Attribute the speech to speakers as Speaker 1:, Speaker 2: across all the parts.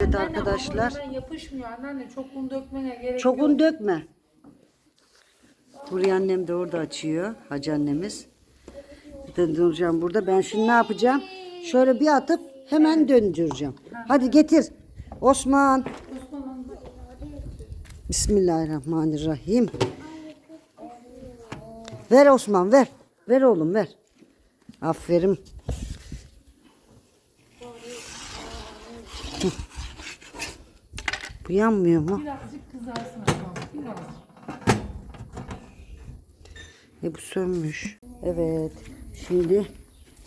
Speaker 1: Evet
Speaker 2: Anneanne,
Speaker 1: arkadaşlar.
Speaker 2: hemen yapışmıyor anneanne. Çok un dökmene gerek
Speaker 1: Çok
Speaker 2: yok.
Speaker 1: un dökme. Buraya annem de orada açıyor. Hacı annemiz. Ben duracağım burada. Ben şimdi ne yapacağım? Şöyle bir atıp hemen döndüreceğim. Hadi getir. Osman. Bismillahirrahmanirrahim. Ver Osman ver. Ver oğlum ver. Aferin. Bu yanmıyor mu?
Speaker 2: Birazcık kızarsın ama. Birazcık.
Speaker 1: E bu sönmüş. Evet. Şimdi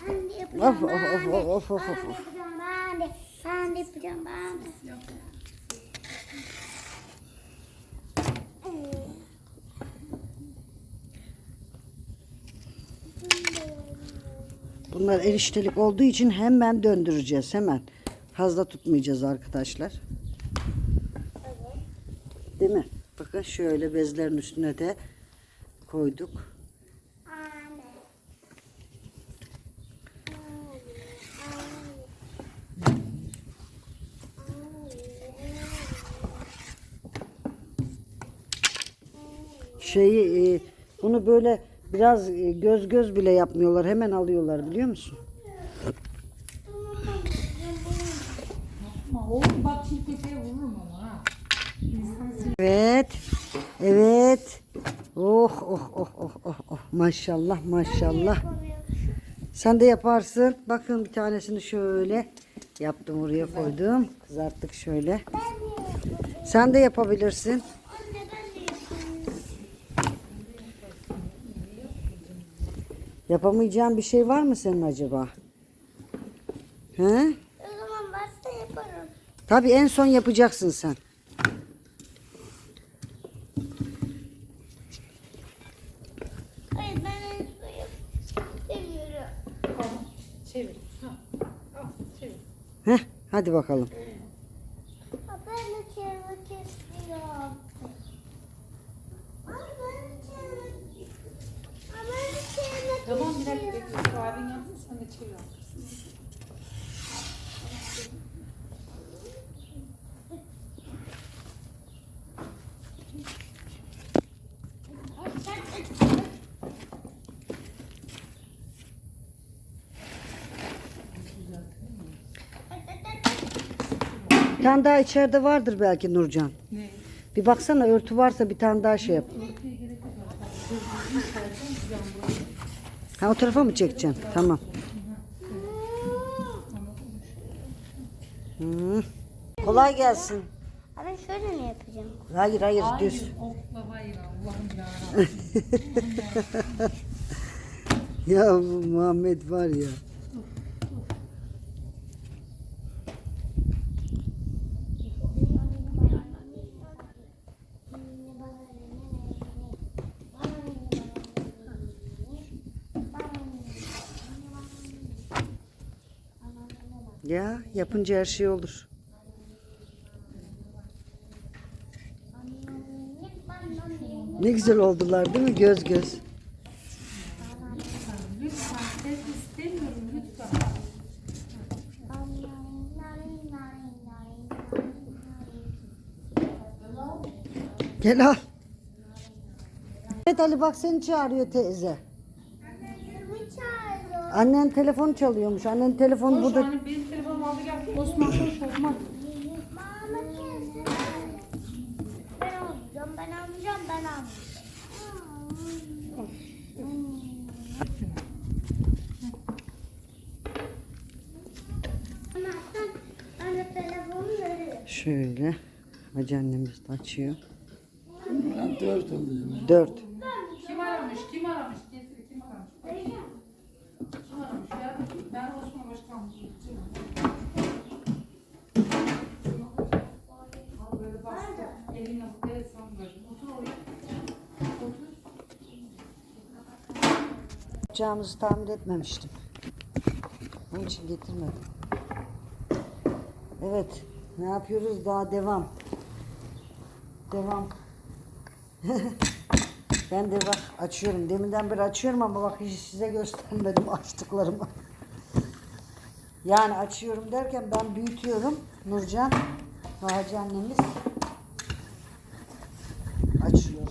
Speaker 3: Ben de yapacağım.
Speaker 1: of of of of of of.
Speaker 3: Ben de yapacağım. Ben de. Ben de yapacağım. Ben de.
Speaker 1: Bunlar eriştelik olduğu için hemen döndüreceğiz hemen. Fazla tutmayacağız arkadaşlar. Değil mi? Bakın şöyle bezlerin üstüne de koyduk. Şeyi e, bunu böyle biraz e, göz göz bile yapmıyorlar. Hemen alıyorlar biliyor musun?
Speaker 2: Ama oğlum bak şimdi tepeye vururum ama ha. İnsan
Speaker 1: Evet. Evet. Oh oh oh oh oh oh. Maşallah maşallah. Sen de yaparsın. Bakın bir tanesini şöyle yaptım oraya koydum. Kızarttık şöyle. Sen de yapabilirsin. Yapamayacağın bir şey var mı senin acaba? He?
Speaker 3: O zaman varsa yaparım.
Speaker 1: Tabii en son yapacaksın sen.
Speaker 3: Hayır ben en son yapıyorum.
Speaker 2: Al, çevir. Ha. Al, çevir.
Speaker 1: Heh, hadi bakalım.
Speaker 3: Ha, Ben de çevirmek istiyorum. Ay, ben de çevirmek Ha, ben de çevirmek
Speaker 2: Tamam bir
Speaker 3: istiyorum.
Speaker 2: dakika. bekle. Abin yapsın sen de çevir.
Speaker 1: Bir tane daha içeride vardır belki Nurcan.
Speaker 2: Ne?
Speaker 1: Bir baksana örtü varsa bir tane daha şey yap. Ha o tarafa mı çekeceksin? Tamam. Hı. Kolay gelsin.
Speaker 3: Ben şöyle mi yapacağım?
Speaker 1: Hayır hayır düz.
Speaker 2: Hayır, okla hayır Allah'ım yarabbim.
Speaker 1: Ya bu Muhammed var ya. Ya yapınca her şey olur. Ne güzel oldular değil mi? Göz göz. Gel al. Evet Ali bak seni çağırıyor teyze. Annen telefon çalıyormuş. Annen telefonu
Speaker 2: Koş
Speaker 1: burada.
Speaker 2: anne Osman koş Osman.
Speaker 3: Ben alacağım, ben alacağım, ben alacağım. Anne telefonu veriyor.
Speaker 1: Şöyle. Hacı annemiz de açıyor.
Speaker 4: Ben dört alıyorum.
Speaker 1: Dört.
Speaker 2: Kim aramış? Kim aramış? Getir kim aramış? Kim aramış ya? Ben Osman Başkan. Al böyle bastı. Eline evet sen böyle. Otur oraya. Otur.
Speaker 1: Yapacağımızı tahmin etmemiştim. Onun için getirmedim. Evet. Ne yapıyoruz? Daha devam. Devam. ben de bak açıyorum. Deminden beri açıyorum ama bak hiç size göstermedim açtıklarımı. Yani açıyorum derken ben büyütüyorum. Nurcan Hacı annemiz açıyor.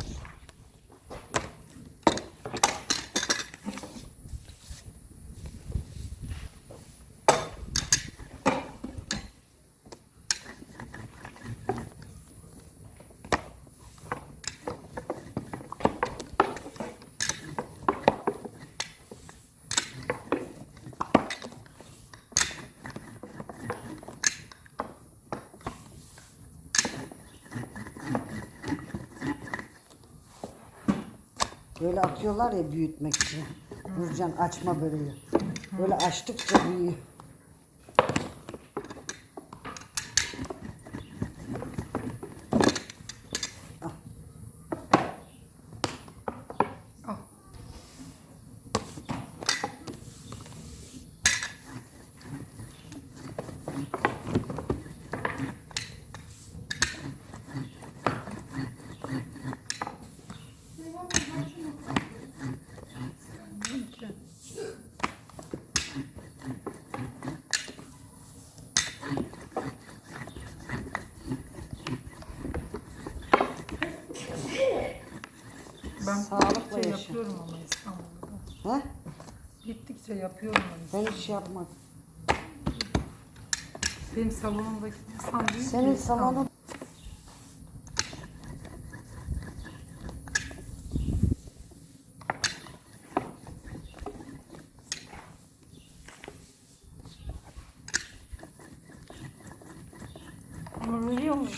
Speaker 1: Böyle atıyorlar ya büyütmek için. Nurcan açma böreği. Böyle açtıkça büyüyor.
Speaker 2: Al. Ben
Speaker 1: Sağlıkla
Speaker 2: gittikçe
Speaker 1: yaşa.
Speaker 2: yapıyorum ama İstanbul'da.
Speaker 1: He?
Speaker 2: Gittikçe yapıyorum onu.
Speaker 1: Ben hiç şey yapmadım.
Speaker 2: Benim salonumdaki insan değil
Speaker 1: Senin
Speaker 2: ki
Speaker 1: salonun?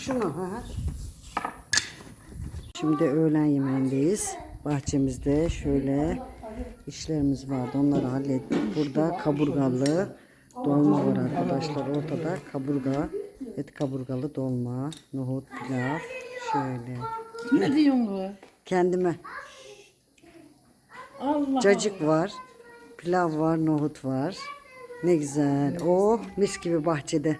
Speaker 1: Şunu. Hı. Şimdi öğlen yemeğindeyiz. Bahçemizde şöyle işlerimiz vardı. Onları hallettik. Burada kaburgalı dolma var arkadaşlar. Ortada kaburga, et kaburgalı dolma, nohut, pilav. Şöyle.
Speaker 4: Ne diyorsun bu?
Speaker 1: Kendime.
Speaker 4: Allah
Speaker 1: Cacık var. Pilav var, nohut var. Ne güzel. Oh mis gibi bahçede.